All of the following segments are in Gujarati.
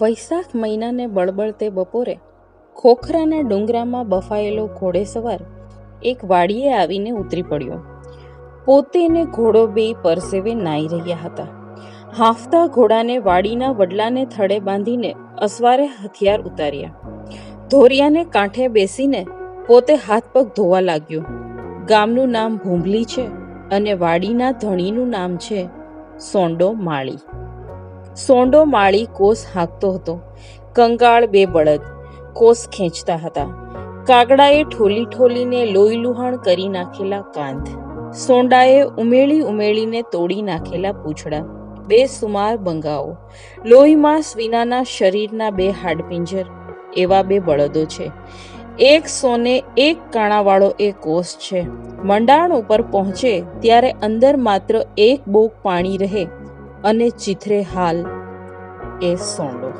વૈશાખ મહિનાને બળબળતે બપોરે ખોખરાના ડુંગરામાં બફાયેલો ઘોડેસવાર એક વાડીએ આવીને ઉતરી પડ્યો. પોતે ને ઘોડો બે પરસેવે નાઈ રહ્યા હતા. હાંફતા ઘોડાને વાડીના વડલાને થડે બાંધીને અસવારે હથિયાર ઉતાર્યા. ધોરિયાને કાંઠે બેસીને પોતે હાથ પગ ધોવા લાગ્યો. ગામનું નામ ભૂંભલી છે અને વાડીના ધણીનું નામ છે સોંડો માળી. સોંડો માળી કોસ હાંકતો હતો. કંગાળ બે બળદ કોસ ખેંચતા હતા. કાગડાએ ઠોલી ઠોલીને લોહી લુહાણ કરી નાખેલા કાંધ. સોંડાએ ઉમેળી ઉમેળીને તોડી નાખેલા પૂંછડા. બે સુમાર બંગાઓ. લોહીમાં સ્વિનાના શરીરના બે હાડપિંજર. એવા બે બળદો છે. એક સોને એક કાણાવાળો એ કોષ છે. મંડાણ ઉપર પહોંચે ત્યારે અંદર માત્ર એક બોક પાણી રહે. અને ચિથરે હાલ એ સોંડો.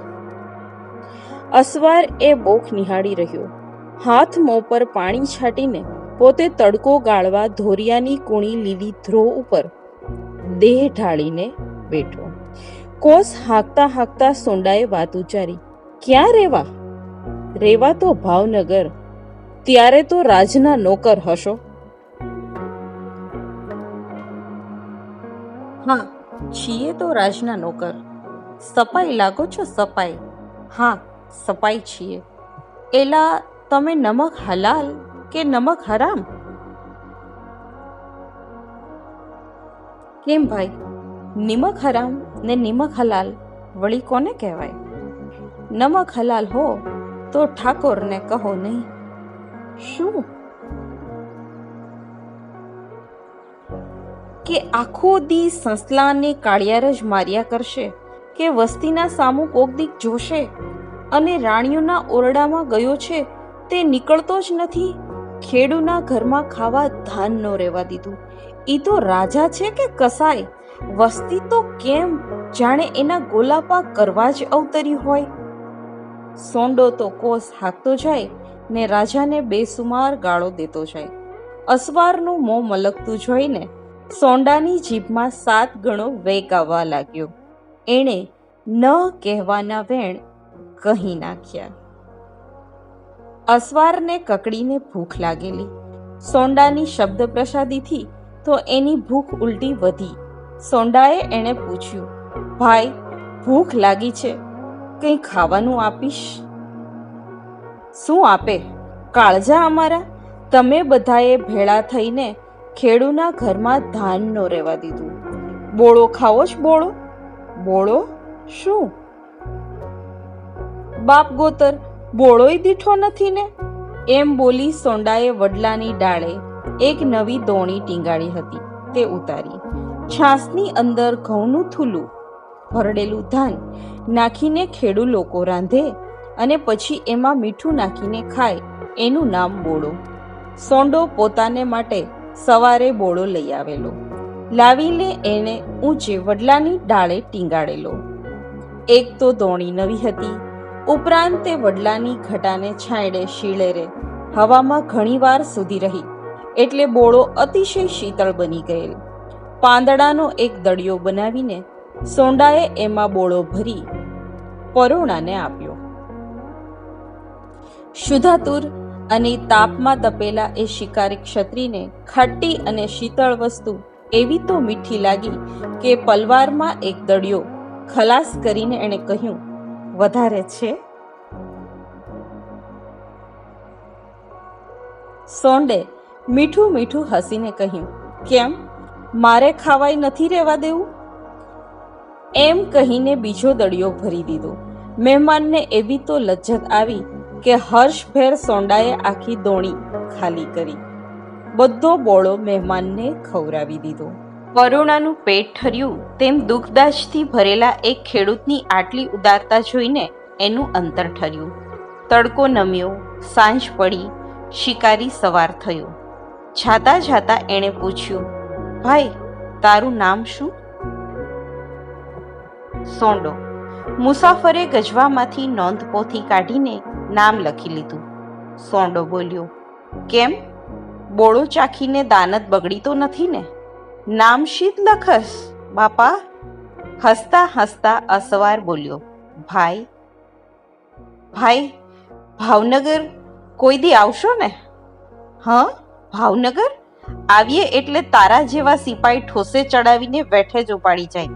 અસવાર એ બોખ નિહાળી રહ્યો. હાથ મોં પર પાણી છાંટીને પોતે તડકો ગાળવા ધોરિયાની કુણી લીલી ધ્રો ઉપર દેહ ઢાળીને બેઠો. કોસ હાંકતા હાંકતા સોંડાએ વાત ઉચ્ચારી, ક્યાં રેવા? રેવા તો ભાવનગર. ત્યારે તો રાજના નોકર હશો. હા છીએ તો રાજના નોકર. સપાઈ લાગો છો સપાઈ. હા, સપાઈ છીએ. એલા, તમે નમક હલાલ કે નમક હરામ? કેમ ભાઈ? નિમક હરામ ને નિમક હલાલ વળી કોને કહેવાય? નમક હલાલ હો તો ઠાકોરને કહો નહીં. શું? કે આખો દી સંસલાને કાળિયાર જ માર્યા કરશે, કે વસ્તીના સામુ કોક દીક જોશે અને રાણીઓના ઓરડામાં ગયો છે, તે નીકળતો જ નથી. ખેડૂના ઘરમાં ખાવા ધાન ન રહેવા દીધું. ઈ તો રાજા છે કે કસાય વસ્તી તો કેમ? જાણે એના ગોલાપા કરવા જ અવતરી હોય. સોંડો તો કોસ હાકતો જાય, ને રાજાને બેસુમાર ગાળો દેતો જાય. અસવારનું મોં મલકતું જોઈને સોંડાની જીભમાં સાત ગણો વેગ આવવા લાગ્યો. એણે ન કહેવાના વેણ કહી નાખ્યા. અસવારને કકડીને ભૂખ લાગેલી. સોંડાની શબ્દ પ્રસાદીથી તો એની ભૂખ ઉલટી વધી. સોંડાએ એણે પૂછ્યું, ભાઈ, ભૂખ લાગી છે, કંઈ ખાવાનું આપીશ? શું આપે? કાળજા અમારા? તમે બધાએ ભેળા થઈને ખેડૂના ઘરમાં ધાન નો રહેવા દીધું. બોળો ખાવો જ બોળો. બોળો શું? બાપ ગોતર, બોળોય દીઠો નથી ને? એમ બોલી સોંડાએ વડલાની ડાળે એક નવી દોણી ટીંગાળી હતી. તે ઉતારી. છાસની અંદર ઘઉંનું થૂલું, ભરડેલું ધાન નાખીને ખેડૂ લોકો રાંધે અને પછી એમાં મીઠું નાખીને ખાય. એનું નામ બોળો. સોંડો પોતાને માટે સવારે બોળો લઈ આવેલો. લાવીને એણે ઊંચે વડલાની ડાળે ટીંગાડેલો. એક તો દોણી નવી હતી. ઉપરાંત તે વડલાની ઘટાને છાંયડે શીળેરે હવામાં ઘણીવાર સુધી રહી. એટલે બોળો અતિશય શીતળ બની ગયેલ. પાંદડાનો એક દળિયો બનાવીને સોંડાએ એમાં બોળો ભરી પરોણાને આપ્યો. શુધાતુર અને તાપમાં તપેલા એ શિકારી ક્ષત્રિને ખાટી અને શીતળ વસ્તુ એવી તો મીઠી લાગી કે પલવારમાં એક દળિયો ખલાસ કરીને એણે કહ્યું, વધારે છે. સોંડે મીઠું મીઠું હસીને કહ્યું, કેમ? મારે ખાવાય નથી રહેવા દેવું? એમ કહીને બીજો દળિયો ભરી દીધો. મહેમાનને એવી તો લજ્જત આવી કે હર્ષભેર સોંડાએ આખી દોણી ખાલી કરી. બધો બોળો મહેમાનને ખવરાવી દીધો. વરુણાનું પેટ ઠર્યું તેમ દુઃખદાજથી ભરેલા એક ખેડૂતની આટલી ઉદારતા જોઈને એનું અંતર ઠર્યું. તડકો નમ્યો, સાંજ પડી, શિકારી સવાર થયો. જાતા જાતા એણે પૂછ્યું, ભાઈ, તારું નામ શું? સોંડો. મુસાફરે ગજવામાંથી નોંધપોથી કાઢીને નામ લખી લીધું. સોંડો બોલ્યો, કેમ? બોળો ચાખીને દાનત બગડી તો નથી ને? નામ શીત લખસ, બાપા. હસતા હસતા અસવાર બોલ્યો, ભાઈ ભાઈ, ભાવનગર કોઈ દી આવશો ને? હા, ભાવનગર? આવીએ એટલે તારા જેવા સિપાઈ ઠોસે ચડાવીને વેઠે જ ઉપાડી જાય.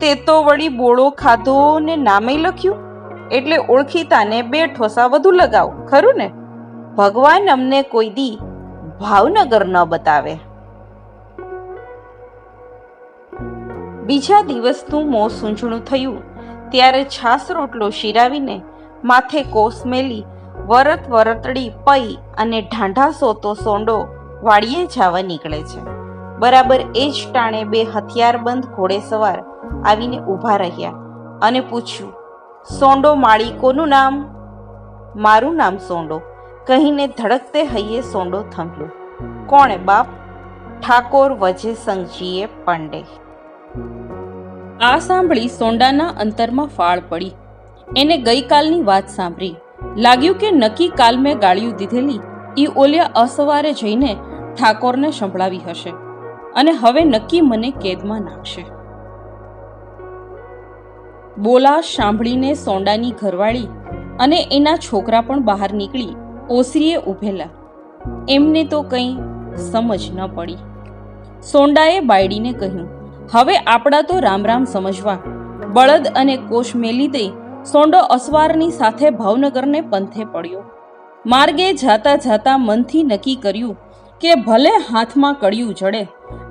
તે તો વળી બોળો ખાધો ને નામે લખ્યું? એટલે ઓળખીતાને બે ઠોસા વધુ લગાવ, ખરું ને? ભગવાન અમને કોઈ દી ભાવનગર ન બતાવે. બીજા દિવસનું મોં સૂંઝણું થયું, ત્યારે છાસ રોટલો શિરાવીને માથે કોસ મેલી, વરત વરતડી પઈ અને ઢાંઢા સોતો સોંડો વાડીએ જવા નીકળે છે. બરાબર એ જ ટાણે બે હથિયારબંધ ઘોડેસવાર આવીને ઊભા રહ્યા અને પૂછ્યું, સોંડો માળી કોનું નામ? મારું નામ સોંડો. કહીને ધડકતે હૈયે સોંડો થંભ્યો કોણે બાપ? ઠાકોર વજે સંઘજીએ પાંડે. આ સાંભળી સોંડાના અંતરમાં ફાળ પડી. એને ગઈકાલની વાત સાંભળી. લાગ્યું કે નક્કી કાલ મેં ગાળ્યું દીધેલી, ઈ ઓલિયા અસવારે જઈને ઠાકોરને સંભળાવી હશે. અને હવે નક્કી મને કેદમાં નાખશે. બોલા સાંભળીને સોંડાની ઘરવાળી અને એના છોકરા પણ બહાર નીકળી ઓસરીએ ઊભેલા. એમને તો કંઈ સમજ ન પડી. સોંડાએ બાયડીને કહ્યું, હવે આપણા તો રામ રામ સમજવા. બળદ અને કોષ મેલી દઈ સોંડો અસવારની સાથે ભાવનગરને પંથે પડ્યો. માર્ગે જાતા જાતા મનથી નક્કી કર્યું કે ભલે હાથમાં કડિયું જડે,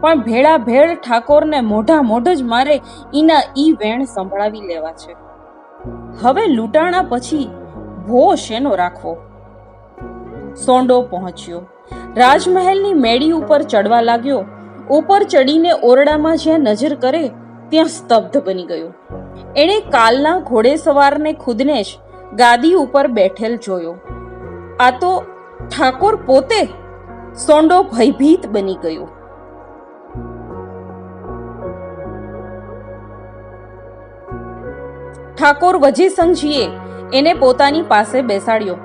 પણ ભેળા ભેળ ઠાકોરને મોઢા મોઢ જ મારે ઈના ઈ વેણ સંભળાવી લેવા છે. હવે લૂંટાણા પછી ભો શેનો રાખવો. સોંડો પહોંચ્યો. રાજમહેલની મેડી ઉપર ચડવા લાગ્યો. ઉપર ચડીને ઓરડામાં જ્યાં નજર કરે, ત્યાં સ્તબ્ધ બની ગયો. એણે કાલના ઘોડેસવારને ખુદને જ ગાદી ઉપર બેઠેલ જોયો. આ તો ઠાકોર પોતે સોંડો ભયભીત બની ગયો. ઠાકોર વજીસંઘજીએ એને પોતાની પાસે બેસાડ્યો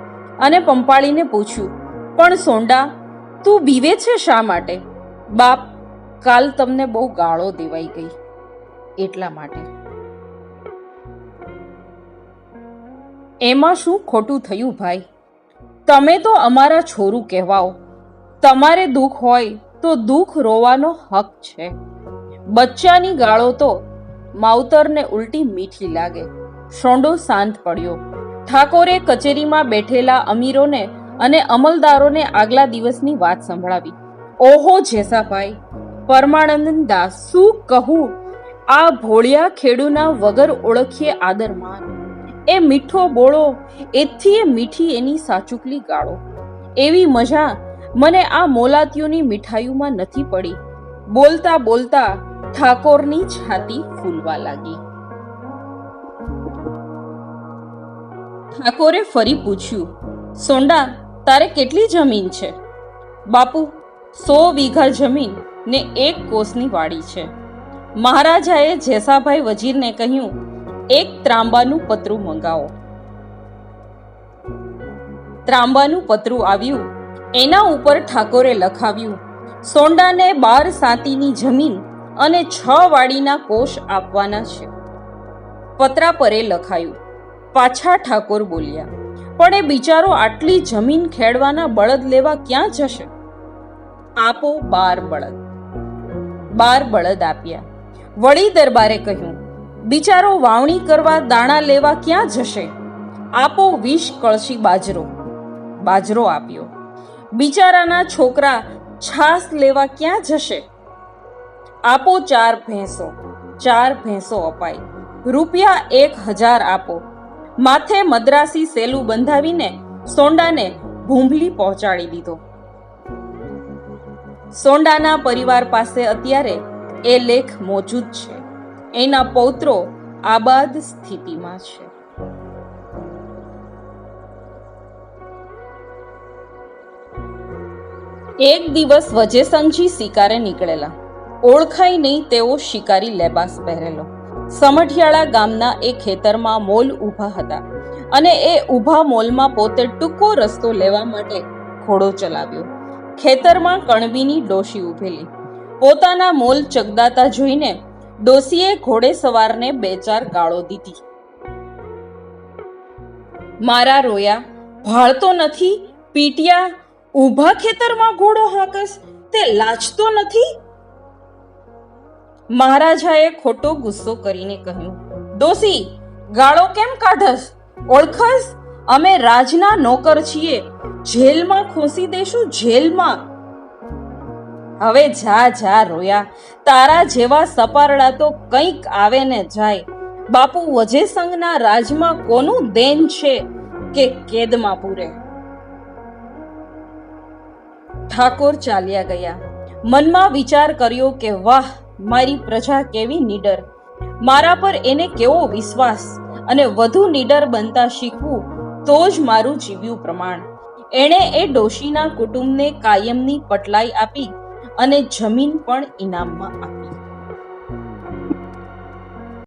અને પંપાળીને પૂછ્યું, પણ સોંડા, તું બીવે છે શા માટે? બાપ, કાલ તમને બહુ ગાળો દેવાઈ ગઈ. એટલા માટે. એમાં શું ખોટું થયું ભાઈ? તમે તો અમારા છોરું કહેવાઓ. તમારે દુઃખ હોય તો દુઃખ રોવાનો હક છે. બચ્ચાની ગાળો તો માવતરને ઉલટી મીઠી લાગે. શોંડો શાંત પડ્યો. ઠાકોરે કચેરીમાં બેઠેલા અમીરોને અને અમલદારોને આગલા દિવસની વાત સંભળાવી. ઓહો જેસાભાઈ, પરમાનંદ દાસ શું કહું? આ ભોળિયા ખેડૂના વગર ઓળખીએ આદરમાન એ મીઠો બોળો એથી એ મીઠી એની સાચુકલી ગાળો. એવી મજા મને આ મોલાતીઓની મીઠાઈઓમાં નથી પડી. બોલતા બોલતા ઠાકોરની છાતી ફૂલવા લાગી. ઠાકોરે ફરી પૂછ્યું, સોંડા, તારે કેટલી જમીન છે? બાપુ, સો વીઘા જમીન ને એક કોસની વાડી છે. મહારાજાએ જેસાભાઈ વજીરને કહ્યું, એક ત્રાંબાનું પતરું મંગાવો. ત્રાંબાનું પતરું આવ્યું એના ઉપર ઠાકોરે લખાવ્યું, સોંડાને બાર સાતીની જમીન અને છ વાડીના કોષ આપવાના છે. પતરા પરે લખાયું, પાછા ઠાકોર બોલ્યા, પણ એ બિચારો આટલી જમીન ખેડવાના બળદ લેવા ક્યાં જશે? આપો બાર બળદ. બાર બળદ આપ્યા. વળી દરબારે કહ્યું, બિચારો વાવણી કરવા દાણા લેવા ક્યાં જશે? આપો વીસ કળશી બાજરો. બાજરો આપ્યો. બિચારાના છોકરા છાસ લેવા ક્યાં જશે? આપો ચાર ભેંસો ચાર ભેંસો અપાય. રૂપિયા એક હજાર આપો. માથે મદ્રાસી સેલું બંધાવીને સોંડાને ભૂંભલી પહોંચાડી દીધો. સોંડાના પરિવાર પાસે અત્યારે એ લેખ મોજૂદ છે. એના પૌત્રો આબાદ સ્થિતિમાં છે. એક દિવસ વજેસનજી શિકારે નીકળેલા. ઓળખાય નહીં તેવો શિકારી લેબાસ પહેરેલો. સમઢિયાળા ગામના એ ખેતરમાં મોલ ઊભા હતા અને એ ઊભા મોલમાં પોતે ટૂંકો રસ્તો લેવા માટે ઘોડો ચલાવ્યો. ખેતરમાં કણબીની ડોશી ઊભેલી. પોતાના મોલ ચગદાતા જોઈને ડોશીએ ઘોડે સવારને બે ચાર ગાળો દીધી. મારા રોયા, ભાળતો નથી, પીટિયા ઊભા ખેતરમાં ઘોડો હાકસ, તે લાજતો નથી? મહારાજાએ ખોટો ગુસ્સો કરીને કહ્યું દોશી ગાળો કેમ કાઢસ? ઓળખસ? અમે રાજના નોકર છીએ. જેલમાં ખોસી દેશું જેલમાં. હવે જા જા, રોયા. તારા જેવા સપારડા તો કંઈક આવે ને જાય. બાપુ વજે સંઘના રાજમાં કોનું દેન છે કે કેદમાં પૂરે? ઠાકોર ચાલ્યા ગયા. મનમાં વિચાર કર્યો કે, વાહ, મારી પ્રજા કેવી નીડર. મારા પર એને કેવો વિશ્વાસ અને વધુ નીડર બનતા શીખવું તો જ મારું જીવ્યું પ્રમાણ. એણે એ ડોશીના કુટુંબને કાયમની પટલાઈ આપી અને જમીન પણ ઇનામમાં આપી.